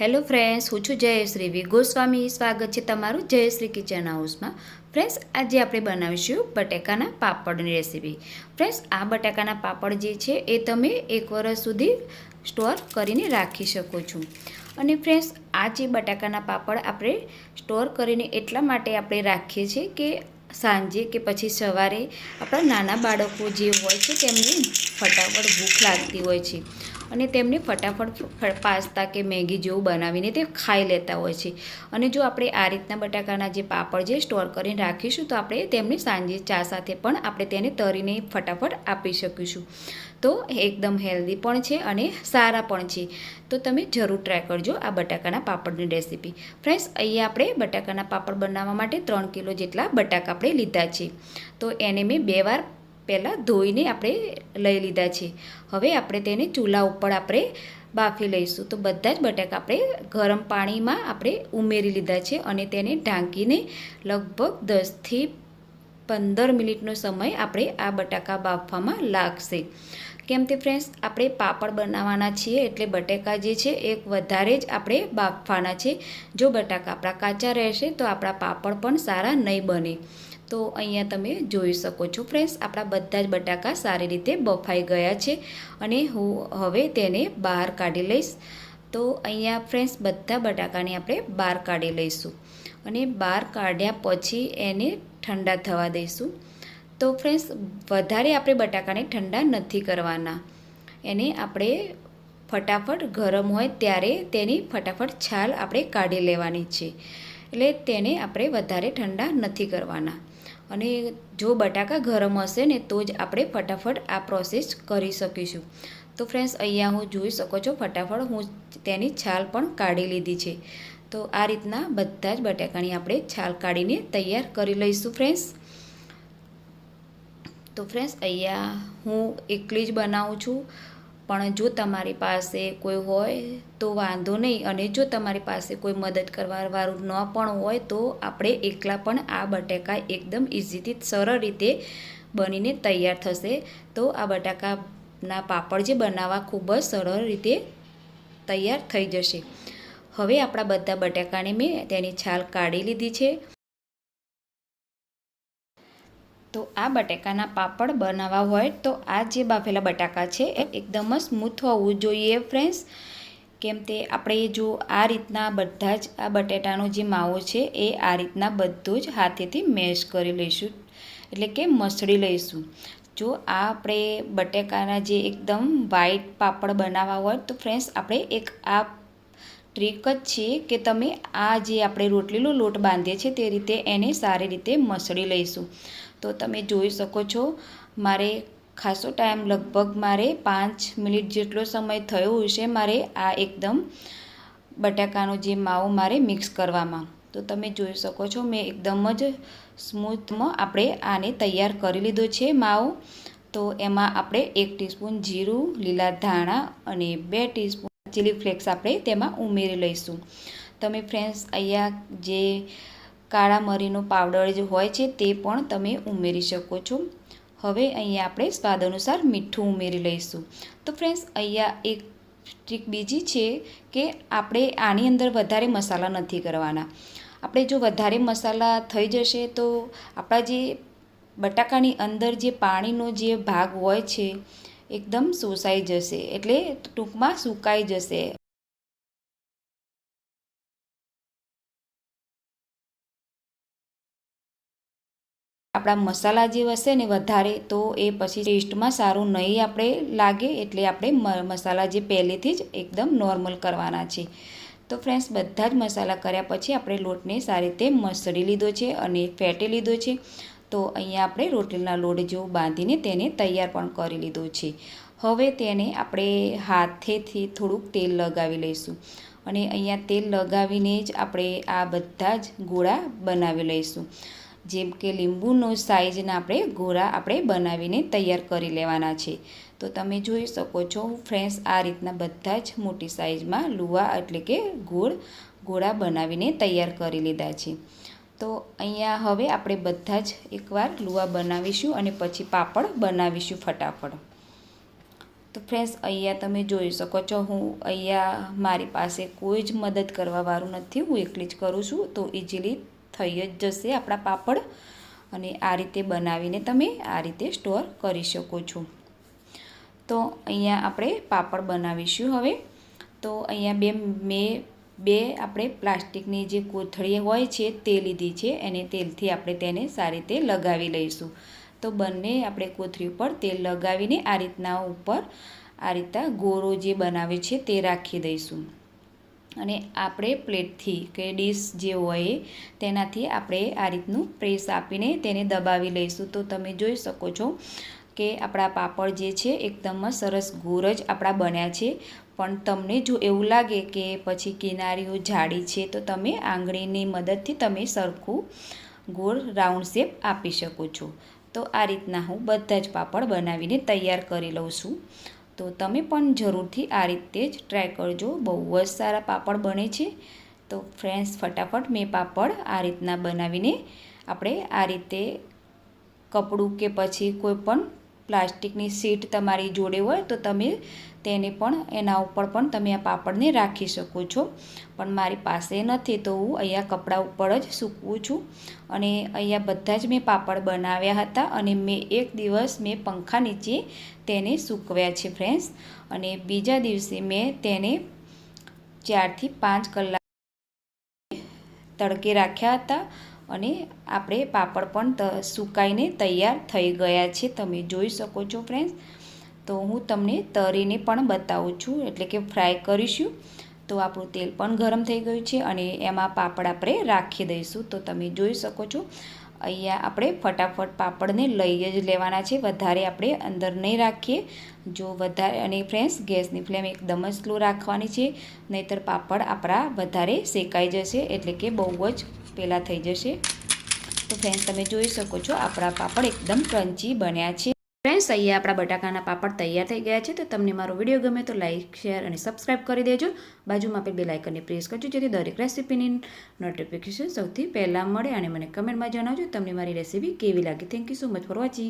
Hello friends, હું છું જયશ્રી વી. ગોસ્વામી. સ્વાગત છે તમારું જયશ્રી કિચન હાઉસમાં. ફ્રેન્ડ્સ, આજે આપણે બનાવીશું બટાકાના પાપડની રેસીપી. ફ્રેન્ડ્સ, આ બટાકાના પાપડ જે છે એ તમે એક વર્ષ સુધી સ્ટોર કરીને રાખી શકો છો. અને ફ્રેન્ડ્સ, આ જે બટાકાના પાપડ આપણે સ્ટોર કરીને એટલા માટે આપણે રાખીએ છીએ કે સાંજે કે પછી સવારે આપણા નાના બાળકો જે હોય છે તેમને ફટાફટ ભૂખ લાગતી હોય છે. અને તેમને ફટાફટ પાસ્તા કે મેગી જેવું બનાવીને તે ખાઈ લેતા હોય છે. અને જો આપણે આ રીતના બટાકાના જે પાપડ જે સ્ટોર કરીને રાખીશું, તો આપણે તેમને સાંજે ચા સાથે પણ આપણે તેને તરીને ફટાફટ આપી શકીશું. તો એકદમ હેલ્ધી પણ છે અને સારા પણ છે. તો તમે જરૂર ટ્રાય કરજો આ બટાકાના પાપડની રેસીપી. ફ્રેન્ડ્સ, અહીંયા આપણે બટાકાના પાપડ બનાવવા માટે ત્રણ કિલો જેટલા બટાકા આપણે લીધા છે. તો એને મેં બે વાર પહેલાં ધોઈને આપણે લઈ લીધા છે. હવે આપણે તેને ચૂલા ઉપર આપણે બાફી લઈશું. તો બધા જ બટાકા આપણે ગરમ પાણીમાં આપણે ઉમેરી લીધા છે અને તેને ઢાંકીને લગભગ દસથી પંદર મિનિટનો સમય આપણે આ બટાકા બાફવામાં લાગશે. કેમ કે ફ્રેન્ડ્સ આપણે પાપડ બનાવવાના છીએ એટલે બટાકા જે છે એ વધારે જ આપણે બાફવાના છે. જો બટાકા આપણા કાચા રહેશે તો આપણા પાપડ પણ સારા નહીં બને. તો અહીંયા તમે જોઈ શકો છો ફ્રેન્ડ્સ, આપણા બધા જ બટાકા સારી રીતે બફાઈ ગયા છે અને હું હવે તેને બહાર કાઢી લઈશ. તો અહીંયા ફ્રેન્ડ્સ, બધા બટાકાને આપણે બહાર કાઢી લઈશું અને બહાર કાઢ્યા પછી એને ઠંડા થવા દઈશું. તો ફ્રેન્ડ્સ, વધારે આપણે બટાકાને ઠંડા નથી કરવાના. એને આપણે ફટાફટ ગરમ હોય ત્યારે તેની ફટાફટ છાલ આપણે કાઢી લેવાની છે. એટલે તેને આપણે વધારે ઠંડા નથી કરવાના. અને જો બટાકા ગરમ હશે ને તો જ આપણે ફટાફટ આ પ્રોસેસ કરી શકીશું. તો ફ્રેન્ડ્સ અહીંયા હું જોઈ શકો છો ફટાફટ હું તેની છાલ પણ કાઢી લીધી છે. તો આ રીતના બધા જ બટાકાની આપણે છાલ કાઢીને તૈયાર કરી લઈશું ફ્રેન્ડ્સ તો ફ્રેન્ડ્સ અહીંયા હું એકલી જ બનાવું છું. પણ જો તમારી પાસે કોઈ હોય તો વાંધો નહીં. અને જો તમારી પાસે કોઈ મદદ કરવાવાળું ન પણ હોય તો આપણે એકલા પણ આ બટાકા એકદમ ઇઝીથી સરળ રીતે બનીને તૈયાર થશે. તો આ બટાકાના પાપડ જે બનાવવા ખૂબ જ સરળ રીતે તૈયાર થઈ જશે. હવે આપણા બધા બટાકાને મેં તેની છાલ કાઢી લીધી છે. તો આ બટાકાના પાપડ બનાવવા હોય તો આ જે બાફેલા બટાકા છે એ એકદમ જ સ્મૂથ હોવું જોઈએ ફ્રેન્ડ્સ. કેમ તે આપણે જો આ રીતના બધા જ આ બટેટાનો જે માવો છે એ આ રીતના બધું જ હાથેથી મેશ કરી લઈશું, એટલે કે મસળી લઈશું. જો આ આપણે બટાકાના જે એકદમ વ્હાઈટ પાપડ બનાવવા હોય તો ફ્રેન્ડ્સ આપણે એક આ ટ્રીક જ છે કે તમે આ જે આપણે રોટલીનો લોટ બાંધીએ છીએ તે રીતે એને સારી રીતે મસળી લઈશું. તો તમે જોઈ શકો છો, મારે ખાસો ટાઈમ લગભગ મારે પાંચ મિનિટ જેટલો સમય થયો હશે મારે આ એકદમ બટાકાનો જે માવો મારે મિક્સ કરવામાં. તો તમે જોઈ શકો છો, મેં એકદમ જ સ્મૂથમાં આપણે આને તૈયાર કરી લીધો છે માવો. તો એમાં આપણે એક ટીસ્પૂન જીરું, લીલા ધાણા અને બે ટીસ્પૂન ચીલી ફ્લેક્સ આપણે તેમાં ઉમેરી લઈશું. તમે ફ્રેન્ડ્સ, અહીંયા જે કાળા મરીનો પાવડર જે હોય છે તે પણ તમે ઉમેરી શકો છો. હવે અહીંયા આપણે સ્વાદ અનુસાર મીઠું ઉમેરી લઈશું. તો ફ્રેન્ડ્સ અહીંયા એક ટ્રીક બીજી છે કે આપણે આની અંદર વધારે મસાલા નથી કરવાના. આપણે જો વધારે મસાલા થઈ જશે તો આપણા જે બટાકાની અંદર જે પાણીનો જે ભાગ હોય છે, એકદમ શોષાઈ જશે. એટલે ટૂંકમાં સુકાઈ જશે. આપણા મસાલા જે હશે ને વધારે, તો એ પછી ટેસ્ટમાં સારું નહીં આપણે લાગે, એટલે આપણે મસાલા જે પહેલેથી જ એકદમ નોર્મલ કરવાના છે. તો ફ્રેન્ડ્સ બધા જ મસાલા કર્યા પછી આપણે લોટને સારી રીતે મસળી લીધો છે અને ફેટી લીધો છે. તો અહીંયા આપણે રોટલીના લોટ જેવું બાંધીને તેને તૈયાર પણ કરી લીધો છે. હવે તેને આપણે હાથેથી થોડુંક તેલ લગાવી લઈશું અને અહીંયા તેલ લગાવીને જ આપણે આ બધા જ ગોળા બનાવી લઈશું. જેમ કે લીંબુનો સાઇઝના આપણે ગોળા આપણે બનાવીને તૈયાર કરી લેવાના છે. તો તમે જોઈ શકો છો, ફ્રેન્ડ્સ, આ રીતના બધા જ મોટી સાઇઝમાં લુવા એટલે કે ગોળ, ગોળા બનાવીને તૈયાર કરી લીધા છે. તો અહીંયા હવે આપણે બધા જ એકવાર લુવા બનાવીશું અને પછી પાપડ બનાવીશું ફટાફટ. તો ફ્રેન્ડ્સ, અહીંયા તમે જોઈ શકો છો, હું અહીંયા મારી પાસે કોઈ જ મદદ કરવાવાળું નથી, હું એકલી જ કરું છું. તો ઇઝીલી થઈ જ જશે આપણા પાપડ. અને આ રીતે બનાવીને તમે આ રીતે સ્ટોર કરી શકો છો. તો અહીંયા આપણે પાપડ બનાવીશું હવે. તો અહીંયા બે, મેં, બે આપણે પ્લાસ્ટિકની જે કોથળી હોય છે તે લીધી છે. અને તેલથી આપણે તેને સારી રીતે લગાવી લઈશું. તો બંને આપણે કોથળી ઉપર તેલ લગાવીને આ રીતના ઉપર આ રીતના ગોરો જે બનાવે છે તે રાખી દઈશું. અને આપણે પ્લેટથી કે ડીશ જે હોય તેનાથી આપણે આ રીતનું પ્રેસ આપીને તેને દબાવી લઈશું. તો તમે જોઈ શકો છો કે આપણા પાપડ જે છે એકદમ સરસ ગોર જ આપણા બન્યા છે. પણ તમને જો એવું લાગે કે પછી કિનારીઓ જાડી છે, તો તમે આંગળીની મદદથી તમે સરખું ગોળ રાઉન્ડ શેપ આપી શકો છો. તો આ રીતના હું બધા જ પાપડ બનાવીને તૈયાર કરી લઉં છું. તો તમે પણ જરૂરથી આ રીતે જ ટ્રાય કરજો. બહુ જ સારા પાપડ બને છે. તો ફ્રેન્ડ્સ ફટાફટ મેં પાપડ આ રીતના બનાવીને આપણે આ રીતે કપડું કે પછી કોઈ પણ પ્લાસ્ટિકની સીટ તમારી જોડે હોય તો તમે તેને પણ એના ઉપર પણ તમે આ પાપડને રાખી શકો છો. પણ મારી પાસે નથી તો હું અહીંયા કપડા ઉપર જ સૂકવું છું. અને અહીંયા બધા જ મેં પાપડ બનાવ્યા હતા અને મેં એક દિવસ મેં પંખા નીચે તેને સૂકવ્યા છે ફ્રેન્ડ્સ. અને બીજા દિવસે મેં તેને ચારથી પાંચ કલાક તડકે રાખ્યા હતા. અને આપણે પાપડ પણ સુકાઈને તૈયાર થઈ ગયા છે. તમે જોઈ શકો છો ફ્રેન્ડ્સ તો હું તમને તરીને પણ બતાવું છું, એટલે કે ફ્રાય કરીશું. તો આપણું તેલ પણ ગરમ થઈ ગયું છે અને એમાં પાપડ આપણે રાખી દઈશું. તો તમે જોઈ શકો છો, અહીંયા આપણે ફટાફટ પાપડને લઈ જ લેવાના છે. વધારે આપણે અંદર નહીં રાખીએ. જો વધારે, અને ફ્રેન્ડ્સ ગેસની ફ્લેમ એકદમ જ સ્લો રાખવાની છે. નહીંતર પાપડ આપણા વધારે શેકાઈ જશે, એટલે કે બહુ જ પહેલાં થઈ જશે. તો ફ્રેન્ડ્સ તમે જોઈ શકો છો, આપણા પાપડ એકદમ ક્રન્ચી બન્યા છે. ફ્રેન્ડ્સ અહીંયા આપણા બટાકાના પાપડ તૈયાર થઈ ગયા છે. તો તમને મારો વીડિયો ગમે તો લાઇક શેર અને સબસ્ક્રાઈબ કરી દેજો. બાજુમાં આપણે બે લાઇકનને પ્રેસ કરજો, જેથી દરેક રેસીપીની નોટિફિકેશન સૌથી પહેલાં મળે. અને મને કમેન્ટમાં જણાવજો, તમને મારી રેસીપી કેવી લાગી. Thank you so much for watching